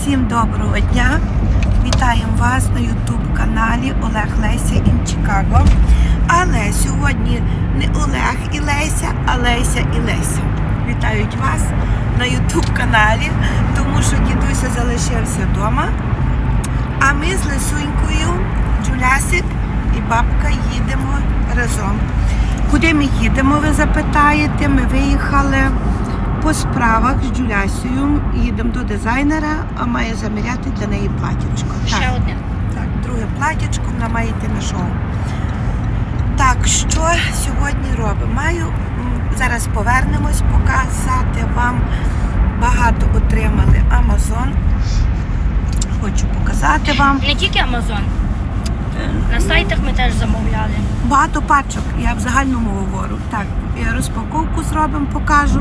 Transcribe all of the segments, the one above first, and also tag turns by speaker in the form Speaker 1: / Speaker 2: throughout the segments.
Speaker 1: Всім доброго дня! Вітаємо вас на YouTube каналі Олег Леся in Chicago. Але сьогодні не Олег і Леся, а Леся і Леся. Вітають вас на YouTube каналі, тому що дідуся залишився вдома. А ми з Лисунькою, Джулясик і бабка їдемо разом. Куди ми їдемо, ви запитаєте? Ми виїхали по справах з Джулясією. Їдемо до дизайнера, а має заміряти для неї платічко.
Speaker 2: Ще одне.
Speaker 1: Так, друге платічко вона має йти на шоу. Так, що сьогодні робимо? Маю зараз повернемось, показати вам. Багато отримали Amazon. Хочу показати вам.
Speaker 2: Не тільки Amazon. На сайтах ми теж замовляли.
Speaker 1: Багато пачок, я в загальному говорю. Так, я розпаковку зробимо, покажу.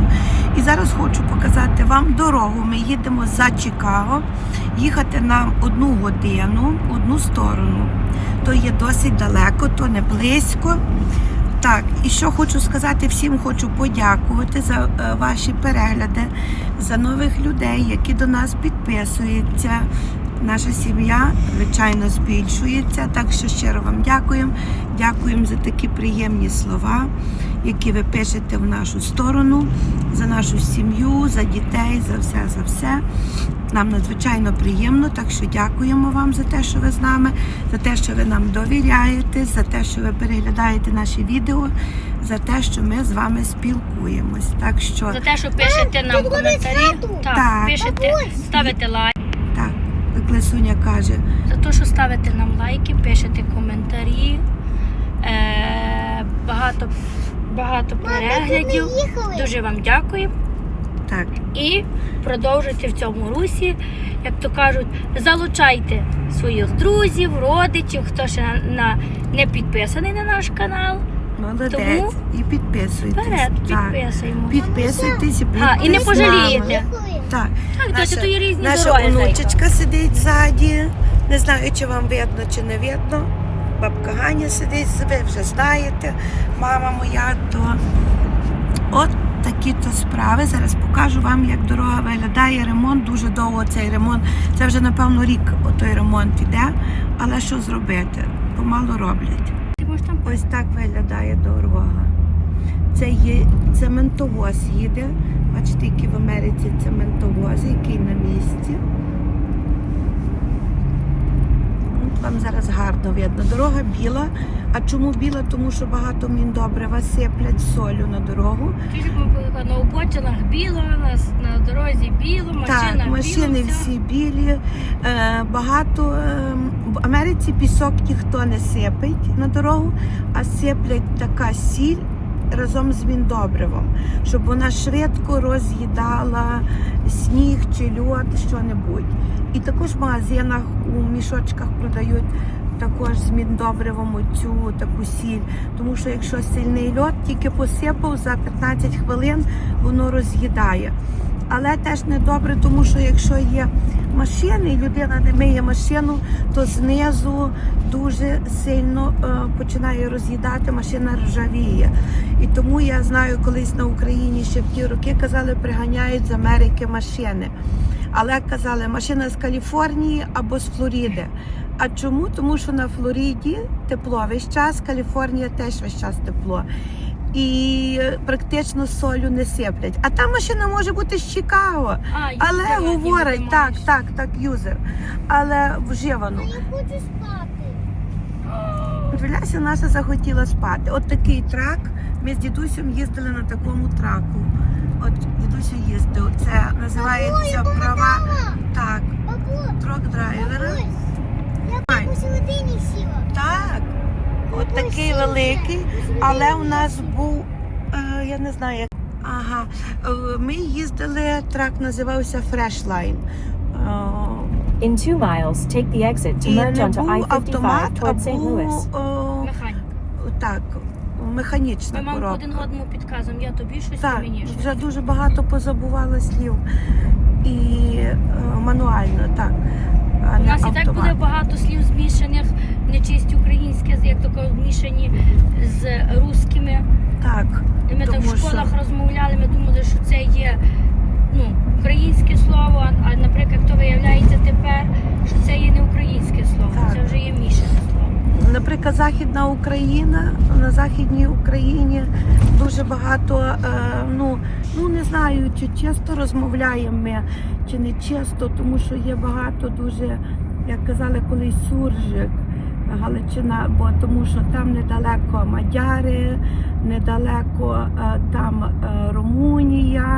Speaker 1: І зараз хочу показати вам дорогу. Ми їдемо за Чикаго. Їхати нам одну годину, одну сторону. То є досить далеко, то не близько. Так, і що хочу сказати, всім хочу подякувати за е, ваші перегляди, за нових людей, які до нас підписуються. Наша сім'я, звичайно, збільшується. Так що щиро вам дякуємо. Дякуємо за такі приємні слова, які ви пишете в нашу сторону, за нашу сім'ю, за дітей, за все, за все. Нам надзвичайно приємно, так що дякуємо вам за те, що ви з нами, за те, що ви нам довіряєте, за те, що ви переглядаєте наші відео, за те, що ми з вами спілкуємось. Так що
Speaker 2: За те, що пишете нам коментарі. Так, пишете, ставите лайк.
Speaker 1: Так, каже,
Speaker 2: За те, що ставите нам лайки, пишете коментарі. Е, багато, багато переглядів. Дуже вам дякую.
Speaker 1: так,
Speaker 2: І продовжуйте в цьому русі. Як то кажуть, залучайте своїх друзів, родичів, хто ще на, на- не підписаний на наш канал.
Speaker 1: молодець.
Speaker 2: Тому
Speaker 1: І підписуйтесь.
Speaker 2: Вперед, підписуємо.
Speaker 1: Підписуйтесь і будьте
Speaker 2: А, і не
Speaker 1: з нами.
Speaker 2: пожалієте.
Speaker 1: Так.
Speaker 2: Так, Дося, то є різні
Speaker 1: наша
Speaker 2: дороги.
Speaker 1: онучечка сидить ззаді. Не знаю, чи вам видно, чи не видно. Бабка Ганя сидить, ви вже знаєте. Мама моя, то от такі то справи. Зараз покажу вам, як дорога виглядає. Ремонт дуже довго цей ремонт. Це вже, напевно, рік той ремонт іде. Але що зробити? Помалу роблять.
Speaker 2: Ти можеш там
Speaker 1: Ось так виглядає дорога. Це є цементовоз їде. Бачите, який в Америці цементовоз, який на місці. От Вам зараз гарно видно. Дорога біла. А чому біла? Тому що багато міндобрива сиплять солю на дорогу.
Speaker 2: Тільки на обочинах біло, на, на дорозі біло, машина
Speaker 1: так, машини
Speaker 2: біла,
Speaker 1: всі білі. Е, багато е, в Америці пісок ніхто не сипить на дорогу, а сиплять така сіль разом з міндобривом, щоб вона швидко роз'їдала сніг чи льод, що-небудь. І також в магазинах у мішочках продають. Також з міндобривом цю таку сіль. Тому що якщо сильний льод, тільки посипав за 15 хвилин, воно роз'їдає. Але теж не добре, тому що якщо є машини, і людина не миє машину, то знизу дуже сильно е, починає роз'їдати, машина ржавіє. І тому я знаю, колись на Україні ще в ті роки казали, приганяють з Америки машини. Але казали, машина з Каліфорнії або з Флориди. А чому? Тому що на Флориді тепло весь час, Каліфорнія теж весь час тепло. І практично солю не сиплять. А та машина може бути з Чикаго.
Speaker 2: А,
Speaker 1: Але
Speaker 2: юзер, ніби
Speaker 1: говорить, так, так, так, юзер. Але вживану.
Speaker 3: Я хочу спати.
Speaker 1: Дивляся, наша захотіла спати. От такий трак. Ми з дідусем їздили на такому траку. От дідусь їздив. Це називається права. Так,
Speaker 3: Бабусь,
Speaker 1: трок драйвера.
Speaker 3: бабусь, я посередині сіла.
Speaker 1: Так, от такий великий, але у нас був, е, я не знаю, як. Ага, е, ми їздили, трак називався Freshline. Е,
Speaker 4: In two miles, take the exit to merge onto
Speaker 1: автомат,
Speaker 4: I-55
Speaker 1: а
Speaker 4: toward St. Louis.
Speaker 1: о, так, механічна
Speaker 2: Ми вам
Speaker 1: коробка.
Speaker 2: один одному підказуємо, я тобі щось,
Speaker 1: Так,
Speaker 2: мені щось.
Speaker 1: вже дуже багато позабувала слів. І е, мануально, так а
Speaker 2: У
Speaker 1: не
Speaker 2: нас і так буде багато слів змішаних, не чисті українське, як то кажуть, змішані з русскими.
Speaker 1: Так,
Speaker 2: І ми так
Speaker 1: Тому
Speaker 2: в
Speaker 1: що- школах
Speaker 2: розмовляли, ми думали, що це є ну, українське слово, а, а, наприклад, то виявляється тепер, що це є не українське слово, Так. це вже є мішане слово.
Speaker 1: Західна Україна. На Західній Україні дуже багато, е, ну, ну не знаю, чи чисто розмовляємо ми, чи не чисто, тому що є багато дуже, як казали колись, суржик. Галичина, бо тому що там недалеко Мадяри, недалеко е, там е, Румунія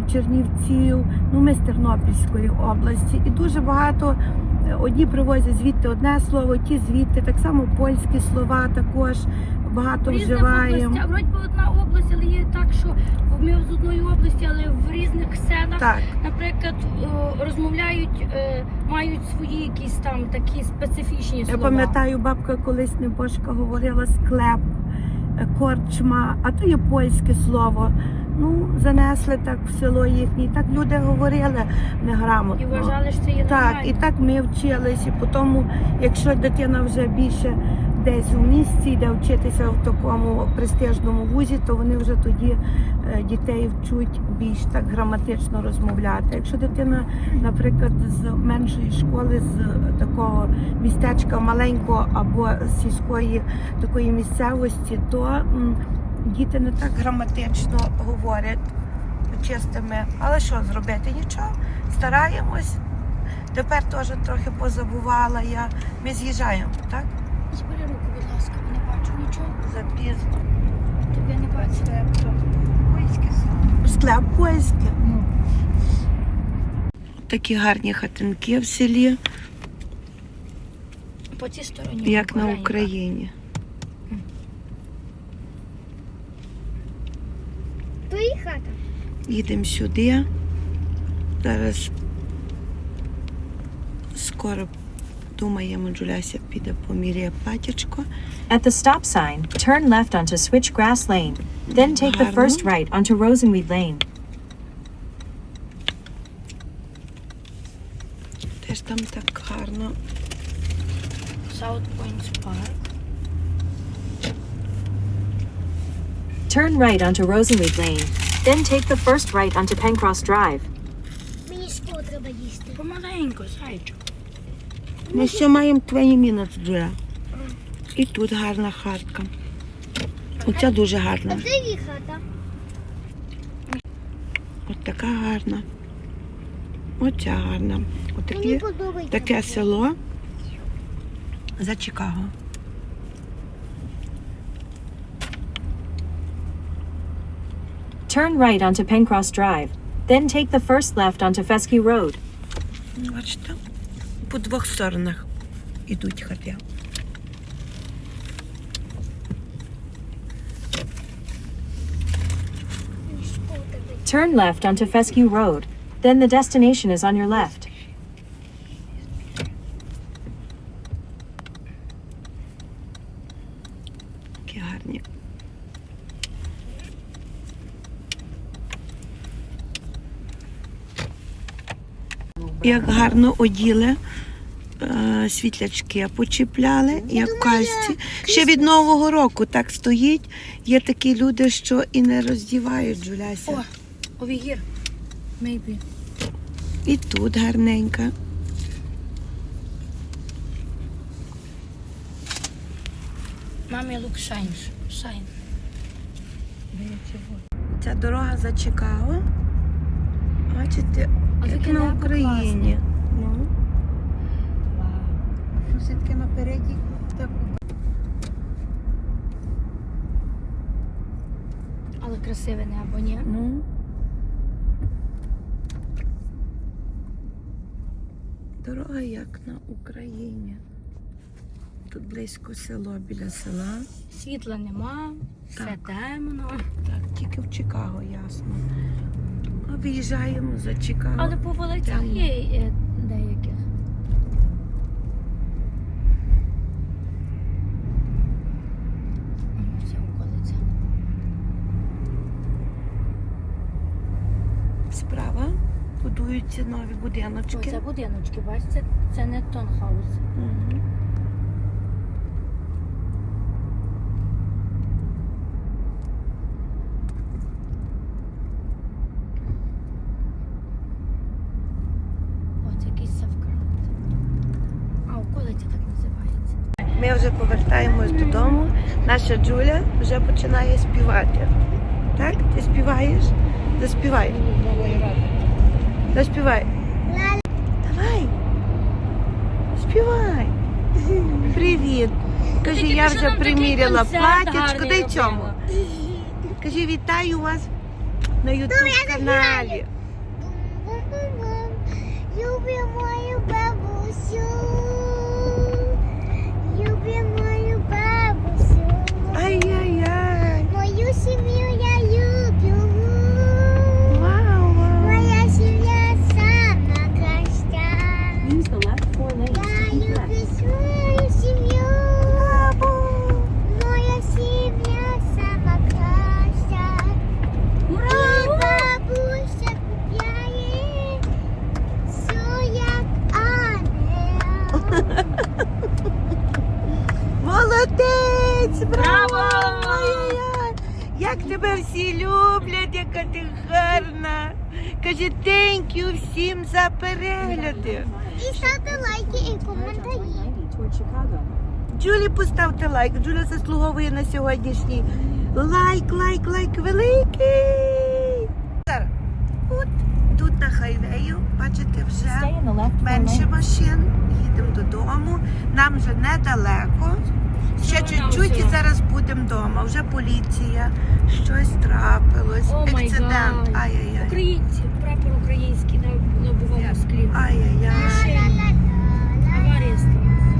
Speaker 1: до Чернівців. Ну, ми з Тернопільської області. І дуже багато е, одні привозять звідти одне слово, ті звідти, так само польські слова також багато
Speaker 2: В різних
Speaker 1: вживаємо.
Speaker 2: областях, вроді би одна область, але є так, що ми з одної області, але в різних селах,
Speaker 1: Так,
Speaker 2: наприклад, е, розмовляють, е, мають свої якісь там такі специфічні
Speaker 1: я
Speaker 2: слова.
Speaker 1: пам'ятаю, бабка колись небожка говорила склеп, е, корчма, а то є польське слово. Ну, занесли так в село їхнє. Так люди говорили неграмотно.
Speaker 2: І вважали, що це є
Speaker 1: Так, і так ми вчились. І тому, якщо дитина вже більше десь у місті йде вчитися в такому престижному вузі, то вони вже тоді е, дітей вчуть більш так граматично розмовляти. Якщо дитина, наприклад, з меншої школи, з такого містечка маленького або сільської такої місцевості, то діти не так граматично говорять чистими. Але що зробити? Нічого, стараємось. Тепер теж трохи позабувала я. Ми з'їжджаємо, так?
Speaker 2: Збери руку, будь ласка, не бачу нічого.
Speaker 1: Запізно.
Speaker 2: Тобі не бачу.
Speaker 1: Склеп польське. Такі гарні хатинки в селі,
Speaker 2: По цій стороні.
Speaker 1: як на. Україні. Їдемо сюди. Зараз скоро думаємо, Джуляся піде поміряє платячко.
Speaker 4: At the stop sign, turn left onto Switchgrass Lane. Then take the first
Speaker 1: Гарно.
Speaker 4: right onto Rosenweed Lane.
Speaker 1: Теж там так гарно.
Speaker 2: South Points Park.
Speaker 4: Turn right onto Rosenweed Lane. Then take the first right onto Pencross Drive.
Speaker 3: Мені школу треба їсти.
Speaker 2: Помаленьку, зайчик.
Speaker 1: Ми ще маємо 20 мінут Джуля. І тут гарна хатка. Оця дуже
Speaker 3: А
Speaker 1: гарна.
Speaker 3: де її хата?
Speaker 1: От така гарна. Оця гарна.
Speaker 3: Мені
Speaker 1: Отакі,
Speaker 3: подобається.
Speaker 1: таке село за Чикаго.
Speaker 4: Turn right onto Pencross Drive. Then take the first left onto Fescue Road.
Speaker 1: Бачите? По двох сторонах ідуть хати.
Speaker 3: Мені школу треба їсти.
Speaker 4: Turn left onto Fescue Road. Then the destination is on your left.
Speaker 1: Як гарно оділи. е, Світлячки почіпляли, як в касті. Ще від Нового року так стоїть. Є такі люди, що і не роздівають Джуляся.
Speaker 2: О, овігір. Maybe.
Speaker 1: І тут гарненька.
Speaker 2: Мамі look shine. Shine.
Speaker 1: Ця дорога за Чикаго. Бачите, як на Україні. Ну,
Speaker 2: Вау.
Speaker 1: все таки напереді так.
Speaker 2: Але красиве небо, ні?
Speaker 1: Ну. Дорога як на Україні. Тут близько село біля села.
Speaker 2: Світла нема, все темно.
Speaker 1: Так, тільки в Чикаго, ясно. А виїжджаємо за Чикаго.
Speaker 2: Але по вулицях є е, деяких.
Speaker 1: Справа будуються нові
Speaker 2: О,
Speaker 1: будиночки.
Speaker 2: це будиночки, бачите, це не тонхаус.
Speaker 1: Мгм.
Speaker 2: Ось якийсь савкрат. А, околиця так називається.
Speaker 1: Ми вже повертаємось додому. Наша Джуля вже починає співати. Так? Ти співаєш? Заспівай. Заспівай. Давай. Співай. Привіт. Кажи, я вже приміряла платячко. Дай цьому. Кажи, вітаю вас на ютуб каналі.
Speaker 3: Бум-бум-бум. Люблю мою бабусю. Люблю мою бабусю.
Speaker 1: Ай-яй-яй.
Speaker 3: Мою сім'ю я люблю.
Speaker 1: Вау, вау.
Speaker 3: Моя сім'я сама краща.
Speaker 4: Use the left four lanes
Speaker 3: Я
Speaker 4: to keep
Speaker 3: люблю
Speaker 4: left.
Speaker 3: свою сім'ю. Моя сім'я сама краща. І бабуся купляє все як ангел.
Speaker 1: Молодець! Браво!
Speaker 2: Браво!
Speaker 1: Ай-яй-яй! Як тебе всі люблять, яка ти гарна. Каже, thank you всім за перегляди.
Speaker 3: І ставте лайки і коментарі.
Speaker 4: 90 toward Chicago.
Speaker 1: Джулі, поставте лайк. Джуля заслуговує на сьогоднішній лайк, лайк, лайк великий. От тут на хайвею, бачите, вже менше машин. Їдемо додому. Нам вже недалеко. Ще чуть-чуть і зараз будемо вдома. Вже поліція, щось трапилось,
Speaker 2: О май
Speaker 1: екцидент.
Speaker 2: гад.
Speaker 1: Ай-яй-яй.
Speaker 2: Українці, прапор український на лобовому склі.
Speaker 1: Ай-яй-яй.
Speaker 2: Аварія сталася.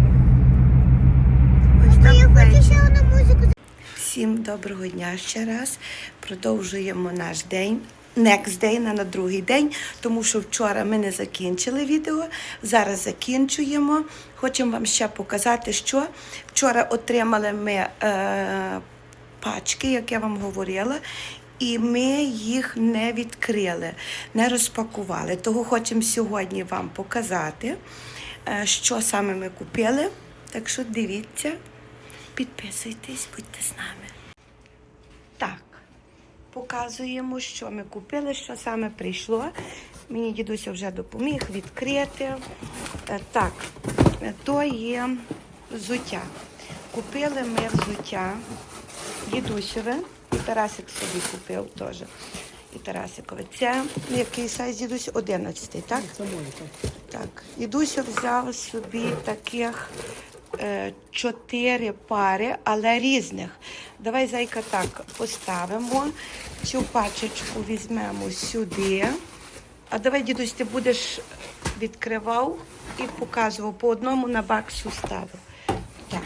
Speaker 1: Ось так ввечері. Всім доброго дня ще раз. Продовжуємо наш день. Next day на, на другий день, тому що вчора ми не закінчили відео. Зараз закінчуємо. Хочемо вам ще показати, що вчора отримали ми е, пачки, як я вам говорила, і ми їх не відкрили, не розпакували. Того хочемо сьогодні вам показати, е, що саме ми купили. Так що дивіться. Підписуйтесь, будьте з нами. Показуємо, що ми купили, що саме прийшло. Мені дідуся вже допоміг відкрити. Е, Так, то є взуття. Купили ми взуття дідусеве, і Тарасик собі купив теж. І Тарасикове. Це який сайз дідусь? 11, так? Це так. Так. Дідуся взяв собі таких чотири пари, але різних. Давай зайка так поставимо. Цю пачечку візьмемо сюди. А давай, дідусь, ти будеш відкривав і показував по одному на баксу ставив. Так.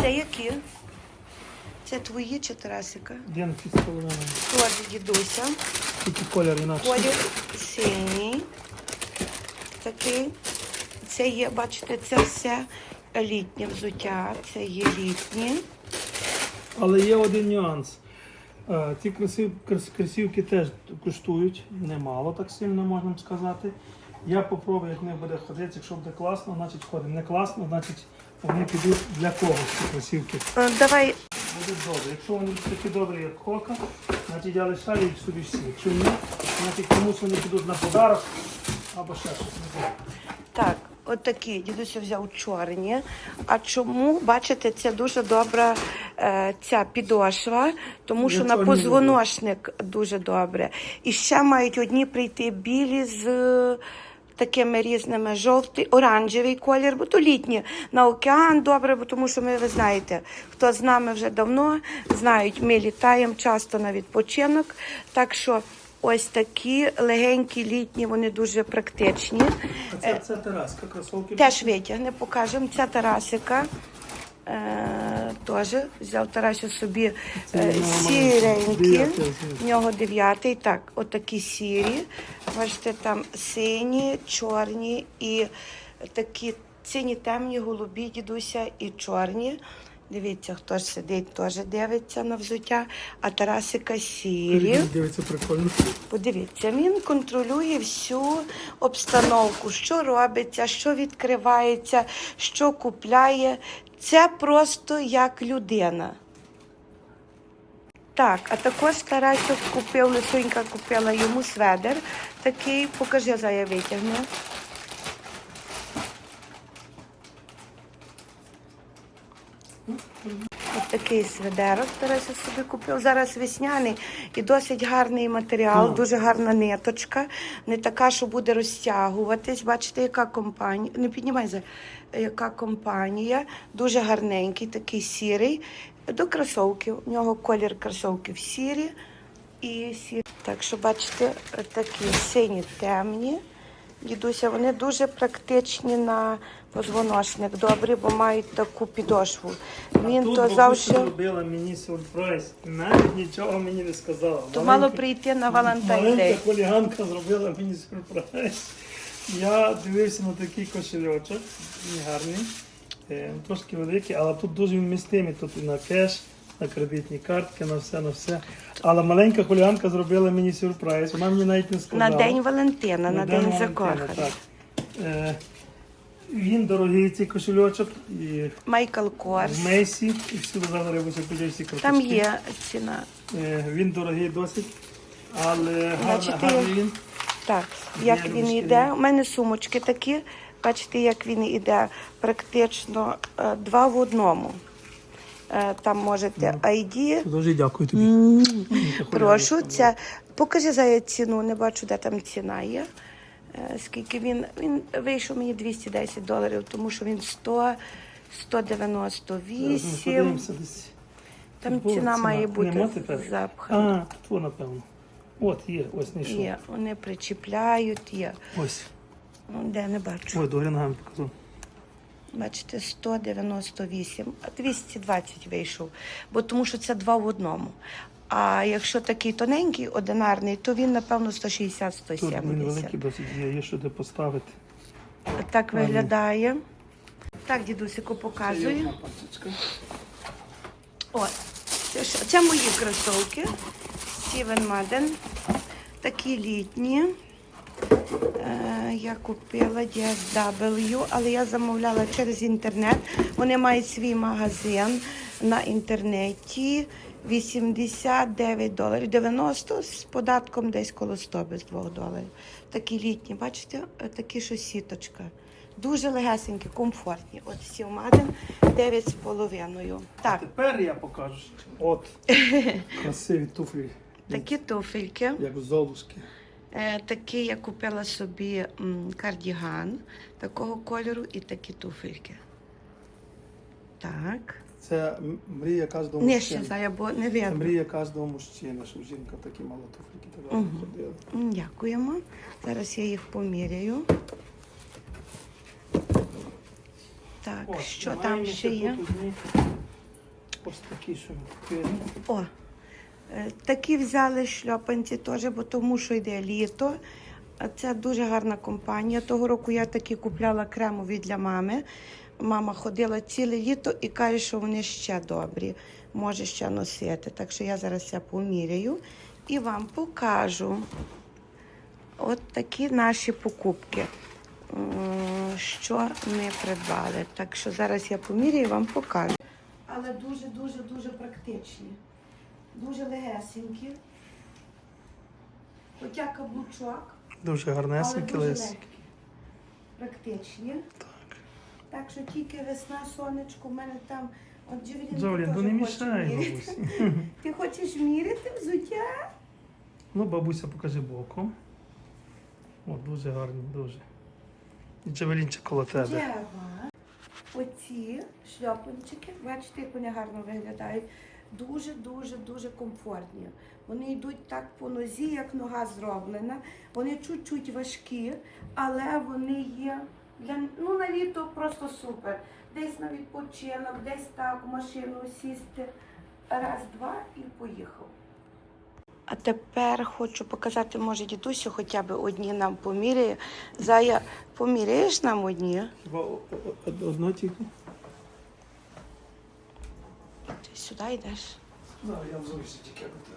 Speaker 1: Це які? Це твої чи Тарасика?
Speaker 5: Дянки з половиною.
Speaker 1: Теж дідуся.
Speaker 5: Тільки колір інакший.
Speaker 1: Колір синій. Такий. Це є, бачите, це все літнє взуття. Це є літнє.
Speaker 5: Але є один нюанс. Е, Ці кросівки теж коштують немало, так сильно можна сказати. Я попробую, як них буде ходити. Якщо буде класно, значить ходимо. Не класно, значить вони підуть для когось ці кросівки.
Speaker 1: Е, Давай
Speaker 5: Будуть добре. Якщо вони такі добрі, як кока, значить я лишаю їх собі всі. Якщо ні, значить комусь вони підуть на подарок або ще щось. не знаю.
Speaker 1: так. От такі дідуся взяв чорні. А чому? Бачите, це дуже добра е, ця підошва, тому що на позвоночник дуже добре. І ще мають одні прийти білі з такими різними жовтий, оранжевий колір, бо то літні. На океан добре, бо тому що ми, ви знаєте, хто з нами вже давно, знають, ми літаємо часто на відпочинок. Так що ось такі легенькі літні, вони дуже практичні.
Speaker 5: А це, це тераска, кросовки.
Speaker 1: Теж витягне, покажемо. Ця Тарасика. Е, теж взяв Тарасю собі е, сіренькі. В нього дев'ятий. Так, отакі сірі. Бачите, там сині, чорні і такі сині, темні, голубі дідуся і чорні. Дивіться, хто ж сидить, теж дивиться на взуття, а Тарасика сірі.
Speaker 5: Дивиться прикольно.
Speaker 1: Подивіться, він контролює всю обстановку, що робиться, що відкривається, що купляє. Це просто як людина. Так, а також Тарасик купив, Лисунька купила йому сведер. Такий, покажи, зая витягне. Ось такий сведерок Тарася собі купив. Зараз весняний і досить гарний матеріал, дуже гарна ниточка. Не така, що буде розтягуватись. Бачите, яка компанія. Не піднімай за яка компанія. Дуже гарненький, такий сірий. До кросовків. У нього колір кросовків сірі і сірі. Так що, бачите, такі сині темні. Дідуся, вони дуже практичні на позвоночник, добрі, бо мають таку підошву. Він
Speaker 5: Тут
Speaker 1: то
Speaker 5: бабуся
Speaker 1: завжди
Speaker 5: зробила мені сюрприз. Навіть нічого мені не сказала.
Speaker 1: то мало
Speaker 5: Маленька-
Speaker 1: прийти на Валентайн
Speaker 5: Маленька
Speaker 1: Дей.
Speaker 5: хуліганка зробила мені сюрприз. Я дивився на такий кошельочок, він гарний, е, трошки великий, але тут дуже він містимий. Тут і на кеш, на кредитні картки, на все, на все. Але маленька хуліганка зробила мені сюрприз. Вона мені навіть не
Speaker 1: На. День Валентина, на, День
Speaker 5: Валентина,
Speaker 1: закоханих.
Speaker 5: так. Е, Він дорогий цей кошельочок і
Speaker 1: Майкл Корс.
Speaker 5: Мейсі, і всюди зараз рибуся всі карточки.
Speaker 1: Там є ціна.
Speaker 5: Е, Він дорогий досить, але гарний,
Speaker 1: Бачите,
Speaker 5: гарний він.
Speaker 1: Так, як він
Speaker 5: ручки.
Speaker 1: йде. У мене сумочки такі. Бачите, як він йде практично е, два в одному. Е, Там можете ID.
Speaker 5: Дуже дякую тобі.
Speaker 1: Прошу, це покажи за ціну, не бачу, де там ціна є. Е, Скільки він, він вийшов мені 210 доларів, тому що він 100, 198. Там ціна має бути запхана.
Speaker 5: А, тут напевно. От є, ось знайшов.
Speaker 1: Є, вони причіпляють, є.
Speaker 5: Ось.
Speaker 1: Ну, Де не бачу.
Speaker 5: Ой, до ногами покажу.
Speaker 1: Бачите, 198, а 220 вийшов, бо тому що це два в одному. А якщо такий тоненький, одинарний, то він, напевно,
Speaker 5: Тут він
Speaker 1: 160-170.
Speaker 5: великий досить є, є що де поставити.
Speaker 1: Так виглядає. Так, дідусику, показую. О, це, що? це мої кросовки. Стівен Маден. Такі літні. Е, я купила DSW, але я замовляла через інтернет. Вони мають свій магазин на інтернеті. 89 доларів, 90 з податком десь коло 100 без 2 доларів. Такі літні, бачите, Е, такі що сіточка. Дуже легесенькі, комфортні. От Сівмаден 9,5. Так,
Speaker 5: Тепер я покажу. От. Красиві туфлі,
Speaker 1: такі туфельки.
Speaker 5: як золушки.
Speaker 1: Е, Такий я купила собі кардіган такого кольору і такі туфельки. Так.
Speaker 5: Це мрія кожного
Speaker 1: Нижче
Speaker 5: мужчини.
Speaker 1: зая, бо не
Speaker 5: Це мрія кожного мужчини, щоб жінка такі мала так
Speaker 1: Мгм.
Speaker 5: ходила.
Speaker 1: Дякуємо. Зараз я їх поміряю. Так,
Speaker 5: О,
Speaker 1: що там ще є?
Speaker 5: Ось такі, що.
Speaker 1: О, такі взяли шльопанці теж, бо тому що йде літо. Це дуже гарна компанія. Того року я такі купляла кремові для мами. Мама ходила ціле літо і каже, що вони ще добрі, може ще носити. Так що я зараз це поміряю і вам покажу. От такі наші покупки, що ми придбали. Так що зараз я поміряю і вам покажу. Але дуже-дуже дуже практичні. Дуже легесенькі. Хоча каблучок,
Speaker 5: Дуже
Speaker 1: але
Speaker 5: гарнесенькі
Speaker 1: дуже легкі. Практичні. Так. Так що тільки весна, сонечко, в мене там. От Джевелін теж
Speaker 5: ну не мішай, бабусь.
Speaker 1: Ти хочеш міряти взуття?
Speaker 5: Ну, бабуся, покажи боком. О, дуже гарні, дуже. І Джавелінчик коло тебе.
Speaker 1: Дєва. Оці шльопанчики, бачите, як вони гарно виглядають. Дуже, дуже, дуже комфортні. Вони йдуть так по нозі, як нога зроблена. Вони чуть-чуть важкі, але вони є для ну на літо просто супер. Десь на відпочинок, десь так в машину сісти. Раз, два і поїхав. А тепер хочу показати, може, дідусю хоча б одні нам поміряє. Зая, поміряєш нам одні?
Speaker 5: Хіба о- о- о- одно тільки?
Speaker 1: Ти сюди йдеш.
Speaker 5: Зараз я взуюся тільки до тебе.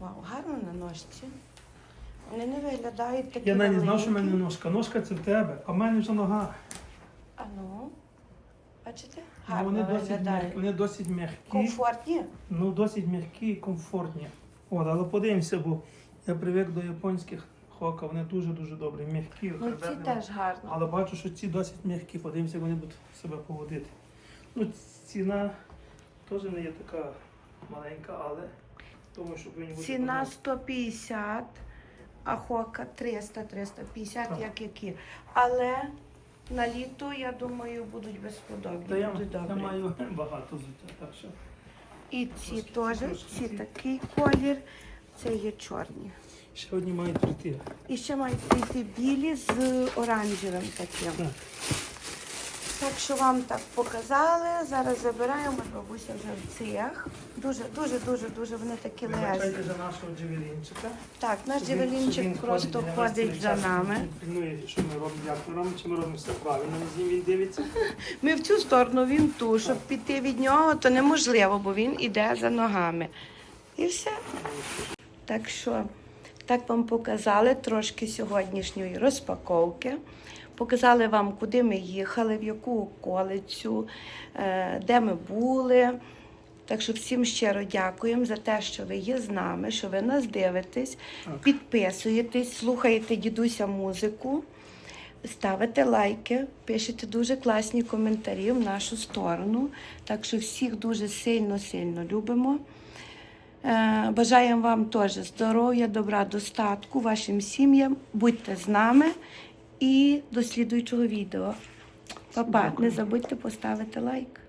Speaker 1: Вау, гарно на ножці. Вони не виглядають такі
Speaker 5: Я навіть знав, що в мене ножка. Ножка це в тебе, а в мене вже нога.
Speaker 1: А ну, бачите?
Speaker 5: Ну,
Speaker 1: Гарно
Speaker 5: Вони досить,
Speaker 1: виглядають.
Speaker 5: м'які, вони досить м'які.
Speaker 1: Комфортні.
Speaker 5: Ну, досить м'які і комфортні. От, але подивимося, бо я привик до японських хока, вони дуже-дуже добрі, м'які.
Speaker 1: Ну, ці теж гарно.
Speaker 5: Але бачу, що ці досить м'які, подивимося, як вони будуть себе поводити. Ну, ціна теж не є така маленька, але думаю, що повинні бути.
Speaker 1: Ціна 150, а хока 300-350,
Speaker 5: Так.
Speaker 1: як які. Але на літо, я думаю, будуть
Speaker 5: Та
Speaker 1: безподобні,
Speaker 5: я,
Speaker 1: будуть
Speaker 5: я маю багато взуття, так що.
Speaker 1: І ці теж, ці. такий колір, це є чорні.
Speaker 5: Ще одні мають прийти.
Speaker 1: І ще мають прийти білі з оранжевим таким.
Speaker 5: Так.
Speaker 1: Так що вам так показали. Зараз забираємо бабуся вже в цих. Дуже, дуже, дуже, дуже вони такі.
Speaker 5: Вибачайте за нашого джевелінчика.
Speaker 1: Так, наш джевелінчик просто ходить за нами.
Speaker 5: він Пильнує, що ми робимо, як ми робимо, чи ми робимо все правильно. З ним він дивиться.
Speaker 1: Ми в цю сторону, він ту. Щоб піти від нього, то неможливо, бо він іде за ногами. І все. Так що, так вам показали трошки сьогоднішньої розпаковки. Показали вам, куди ми їхали, в яку околицю, е, де ми були. Так що всім щиро дякуємо за те, що ви є з нами, що ви нас дивитесь,
Speaker 5: Так.
Speaker 1: підписуєтесь, слухаєте дідуся музику. Ставите лайки, пишете дуже класні коментарі в нашу сторону. Так що всіх дуже сильно-сильно любимо. Е, Бажаємо вам теж здоров'я, добра, достатку, вашим сім'ям. Будьте з нами і до слідуючого відео. Па-па, не забудьте поставити лайк.